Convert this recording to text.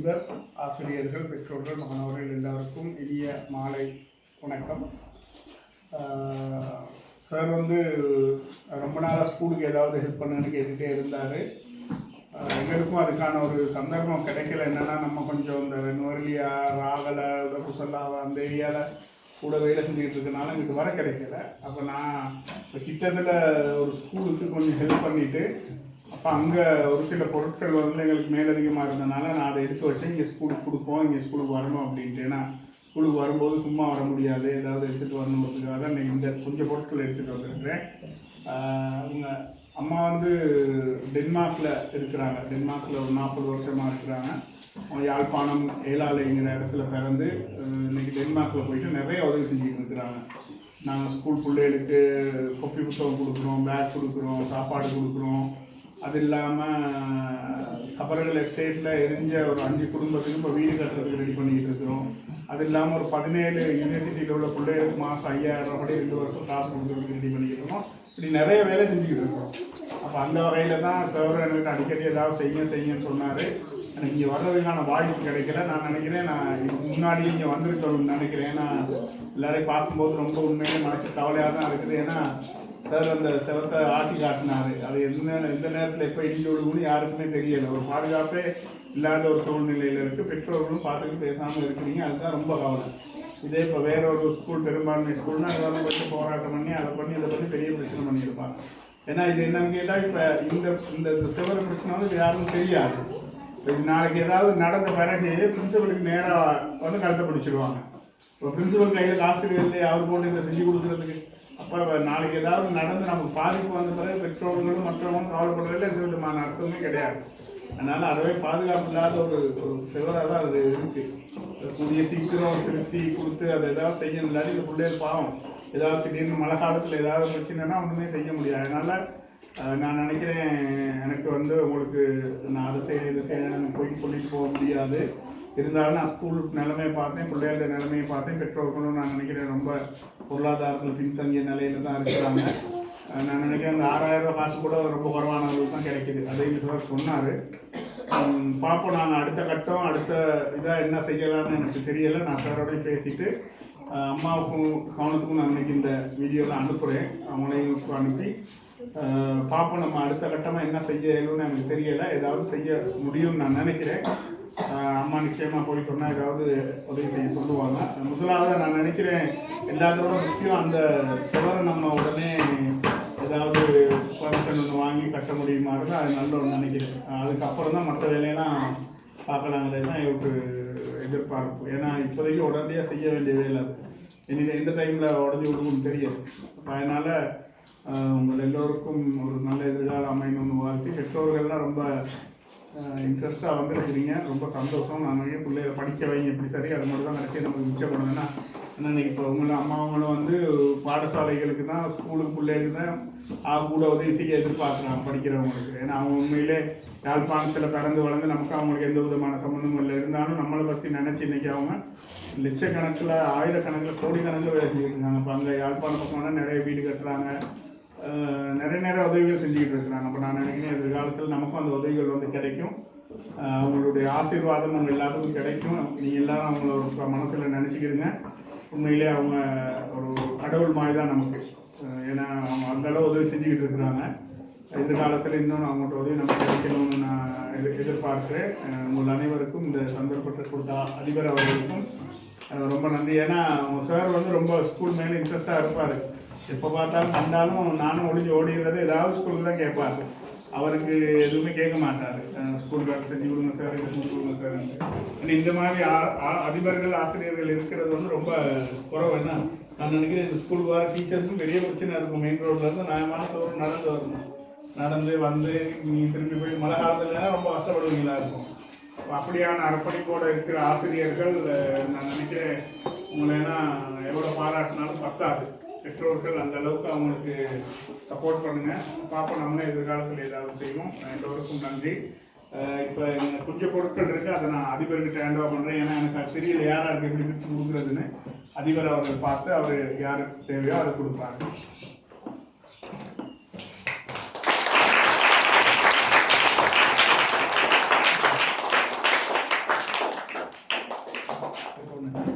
அதிபர் ஆசிரியர்கள் பெற்றோர்கள் மாணவர்கள் எல்லாருக்கும் இனிய மாலை வணக்கம். சார் வந்து ரொம்ப நாளாக ஸ்கூலுக்கு ஏதாவது ஹெல்ப் பண்ணுன்னு கேட்டுகிட்டே இருந்தார். எங்களுக்கும் அதுக்கான ஒரு சந்தர்ப்பம் கிடைக்கல. என்னென்னா நம்ம கொஞ்சம் இந்த நுவரலியா ராகலை குசல்லாவை அந்த ஏரியாவில் கூட வேலை செஞ்சுக்கிட்டு இருக்கனால எனக்கு வர கிடைக்கல. அப்போ நான் இப்போ கிட்டத்தில் ஒரு ஸ்கூலுக்கு கொஞ்சம் ஹெல்ப் பண்ணிவிட்டு அப்போ. அங்கே ஒரு சில பொருட்கள் வந்து எங்களுக்கு மேலதிகமாக இருந்தனால நான் அதை எடுத்து வச்சேன். இங்கே ஸ்கூலுக்கு கொடுப்போம். இங்கே ஸ்கூலுக்கு வரணும் அப்படின்ட்டு. ஏன்னா ஸ்கூலுக்கு வரும்போது சும்மா வர முடியாது. ஏதாவது எடுத்துகிட்டு வரணுங்கிறதுக்காக தான் நான் இந்த கொஞ்சம் பொருட்கள் எடுத்துகிட்டு வந்திருக்கிறேன். உங்கள் அவங்க அம்மா வந்து டென்மார்க்கில் இருக்கிறாங்க. டென்மார்க்கில் ஒரு நாற்பது வருஷமாக இருக்கிறாங்க. யாழ்ப்பாணம் ஏலாலைங்கிற இடத்துல பிறந்து இன்னைக்கு டென்மார்க்கில் போயிட்டு நிறைய உதவி செஞ்சுட்டு இருக்கிறாங்க. நாங்கள் ஸ்கூல் பிள்ளைகளுக்கு கொப்பி புத்தகம் கொடுக்குறோம் பேக் கொடுக்குறோம் சாப்பாடு கொடுக்குறோம். அது இல்லாமல் கபரகல் எஸ்டேட்டில் எரிஞ்ச ஒரு அஞ்சு குடும்பத்துக்கு இப்போ வீடு கட்டுறதுக்கு ரெடி பண்ணிக்கிட்டு இருக்கிறோம். அது இல்லாமல் ஒரு பதினேழு யூனிவர்சிட்டியில் உள்ள பிள்ளைகளுக்கு மாதம் ஐயாயிரம் ரூபாய் ரெண்டு வருஷம் காசு கொடுக்குறதுக்கு ரெடி பண்ணிக்கிட்டு இருக்கோம். இப்படி நிறைய வேலை செஞ்சுக்கிட்டு இருக்கோம். அப்போ அந்த வகையில் தான் சார் எனக்கு அடிக்கடி ஏதாவது செய்ய செய்யுன்னு சொன்னார். எனக்கு இங்கே வர்றதுக்கான வாய்ப்பு கிடைக்கல. நான் நினைக்கிறேன் நான் இதுக்கு முன்னாடி இங்கே வந்திருக்கணும்னு நினைக்கிறேன். ஏன்னா எல்லாரையும் பார்க்கும்போது ரொம்ப உண்மையிலே மனசு கவலையாக தான் இருக்குது. ஏன்னா சார் அந்த செவத்தை ஆட்டி காட்டினாரு. அது எந்த எந்த நேரத்தில் எப்போ இடிஞ்சு விடுங்கன்னு யாருக்குமே தெரியல. ஒரு பாதுகாப்பே இல்லாத ஒரு சூழ்நிலையில் இருக்குது பெற்றோர்களும் பார்த்துட்டு பேசாமல் இருக்கிறீங்க. அதுதான் ரொம்ப கவலை. இதே இப்போ வேற ஒரு ஸ்கூல் பெரும்பான்மை ஸ்கூல்னா அதை பற்றி கொஞ்சம் போராட்டம் பண்ணி அதை பண்ணி அதை பண்ணி பெரிய பிரச்சனை பண்ணியிருப்பாங்க. ஏன்னா இது என்னன்னு கேட்டால் இப்போ இந்த இந்த இந்த சிவர பிரச்சனை வந்து யாருக்கும் தெரியாது. இப்போ நாளைக்கு ஏதாவது நடந்த பிறகு பிரின்சிபலுக்கு நேராக வந்து கருத்தை பிடிச்சிருவாங்க. இப்போ பிரின்சிபல் கையில் காசு இல்லை அவர் போட்டு இதை செஞ்சு கொடுக்குறதுக்கு. அப்போ நாளைக்கு ஏதாவது நடந்து நமக்கு பாதிப்பு வந்த பிறகு பெற்றோர்களும் மற்றவங்களும் கவலைப்படுறதுல எந்த விதமான அர்த்தமே கிடையாது. அதனால அறவே பாதுகாப்பு இல்லாத ஒரு ஒரு சிவராக தான் அது இருக்குது கூடிய சீக்கிரம் திருப்தி கொடுத்து அதை ஏதாவது செய்யணும். இல்லாட்டி இந்த பிள்ளைகள் பாவம். ஏதாவது திடீர்னு மழை காலத்தில் ஏதாவது பிரச்சனைனா ஒன்றுமே செய்ய முடியாது. அதனால் நான் நினைக்கிறேன் எனக்கு வந்து உங்களுக்கு நான் அதை செய்ய இதை செய்ய போய் சொல்லிட்டு போக முடியாது. இருந்தாலும் நான் ஸ்கூல் நிலைமையை பார்த்தேன் பிள்ளைகளோட நிலைமையை பார்த்தேன். பெற்றோர்களும் நான் நினைக்கிறேன் ரொம்ப பொருளாதாரத்தில் பின்தங்கிய நிலையில தான் இருக்கிறாங்க. நான் நினைக்கிறேன் அந்த ஆறாயிரம் ரூபாய் காசு கூட ரொம்ப குறைவான அளவு தான் கிடைக்குது. அதையும் சார் சொன்னார். பார்ப்போம் நாங்கள் அடுத்த கட்டம் அடுத்த இதாக என்ன செய்யலாம்னு எனக்கு தெரியலை. நான் சாரோடய பேசிவிட்டு அம்மாவுக்கும் கவனத்துக்கும் நான் இன்னைக்கு இந்த வீடியோவில் அனுப்புகிறேன் அவங்களையும் அனுப்பி பார்ப்போம் நம்ம அடுத்த கட்டமாக என்ன செய்ய இயலும்னு எனக்கு தெரியலை. ஏதாவது செய்ய முடியும்னு நான் நினைக்கிறேன். அம்மா நிச்சயமாக போய் சொன்னால் ஏதாவது உதவி செய்ய சொல்லுவாங்க. முதலாவது நான் நினைக்கிறேன் எல்லாத்தோட முக்கியம் அந்த சுவரை நம்ம உடனே ஏதாவது பர்மிஷன் ஒன்று வாங்கி கட்ட முடியுமாறது அது நல்ல ஒன்று நினைக்கிறேன். அதுக்கப்புறம் தான் மற்ற வேலையெல்லாம் பார்க்கலாங்கிறது தான் இவருக்கு எதிர்பார்ப்பு. ஏன்னா இப்போதைக்கு உடனடியாக செய்ய வேண்டிய வேலை அது. இன்னைக்கு எந்த டைமில் உடஞ்சி விடுவோம்னு தெரியாது. அதனால் உங்கள் எல்லோருக்கும் ஒரு நல்ல எதிர்காலம் அமையணும்னு வாழ்த்து. பெற்றோர்கள்லாம் ரொம்ப இன்ட்ரெஸ்ட்டாக வந்துருக்குறீங்க. ரொம்ப சந்தோஷம். நாங்கள் பிள்ளைகளை படிக்க வைங்க எப்படி சரி அது மட்டும் தான் கடைசி நமக்கு மிச்சம் பண்ணணும்னா. ஏன்னா இன்னைக்கு இப்போ உங்களை அம்மாவங்களும் வந்து பாடசாலைகளுக்கு தான் ஸ்கூலுக்கு பிள்ளைகளுக்கு தான் ஆ கூட உதவி செய்ய எதிர்பார்க்குறாங்க படிக்கிறவங்களுக்கு. ஏன்னா அவங்க உண்மையிலே யாழ்ப்பாணத்தில் பிறந்து வளர்ந்து நமக்கு அவங்களுக்கு எந்த விதமான சம்மந்தமும் இல்லை. இருந்தாலும் நம்மளை பற்றி நினச்சி இன்றைக்கி அவங்க லட்சக்கணக்கில் ஆயிரக்கணக்கில் கோடிக்கணக்கில் வேலை செஞ்சுட்டு இருக்காங்க. இப்போ அங்கே யாழ்ப்பாணம் பக்கம்னா நிறைய வீடு கட்டுறாங்க. நிறைய நிறைய உதவிகள் செஞ்சுக்கிட்டு இருக்கிறாங்க. அப்போ நான் நினைக்கிறேன் எதிர்காலத்தில் நமக்கும் அந்த உதவிகள் வந்து கிடைக்கும். அவங்களுடைய ஆசீர்வாதம் நம்ம எல்லாத்துக்கும் கிடைக்கும். நீங்கள் எல்லாரும் அவங்கள மனசில் நினச்சிக்கிறீங்க உண்மையிலே அவங்க ஒரு கடவுள் மாதிரி தான் நமக்கு. ஏன்னா அவங்க அந்த அளவு உதவி செஞ்சுக்கிட்டு இருக்கிறாங்க. எதிர்காலத்தில் இன்னும் அவங்கள்ட்ட உதவி நமக்கு கிடைக்கணும்னு நான் எதிர் எதிர்பார்க்கிறேன். உங்கள் அனைவருக்கும் இந்த சந்தர்ப்பத்தை கொடுத்த அதிபர் அவர்களுக்கும் ரொம்ப நன்றி. ஏன்னா அவங்க சார் வந்து ரொம்ப ஸ்கூல் மேலே இன்ட்ரெஸ்டாக இருப்பார். எப்போ பார்த்தாலும் வந்தாலும் நானும் ஒளிஞ்சு ஓடிடுறது ஏதாவது ஸ்கூலுக்கு தான் கேட்பார். அவருக்கு எதுவுமே கேட்க மாட்டார். ஸ்கூல் கார்டு செஞ்சு கொடுங்க சார் இதை செஞ்சு கொடுங்க சார் ஆனால் இந்த மாதிரி ஆ- ஆ- அதிபர்கள் ஆசிரியர்கள் இருக்கிறது வந்து ரொம்ப குறவு என்ன? நான் நினைக்கிறேன் இந்த ஸ்கூல் வர டீச்சர்ஸும் பெரிய பிரச்சனை இருக்கும். மெயின் ரோட்லேருந்து நியாயமான தோறும் நடந்து வரணும். நடந்து வந்து நீங்கள் திரும்பி போய் மழை காலத்துல ரொம்ப கஷ்டப்படுவீங்களா இருக்கும். அப்படியான அர்ப்பணிப்போடு இருக்கிற ஆசிரியர்கள் நான் நினைக்கிறேன் உங்களை எல்லாம் எவ்வளோ பாராட்டினாலும் பத்தாது. பெற்றோர்கள் அந்த அளவுக்கு அவங்களுக்கு சப்போர்ட் பண்ணுங்கள் பாப்பா நம்மளே எதிர்காலத்தில் ஏதாவது செய்வோம். எல்லோருக்கும் நன்றி. இப்போ எனக்கு கொஞ்சம் பொருட்கள் இருக்குது அதை நான் அதிபர்கிட்ட ஹேண்ட் ஓவர் பண்ணுறேன் ஏன்னா எனக்கு அது தெரியல யார் யாருக்கு எப்படி பிரித்து கொடுக்குறதுன்னு. அதிபர் அவர்கள் பார்த்து அவர் யாருக்கு தேவையோ அதை கொடுப்பாரு. Thank you.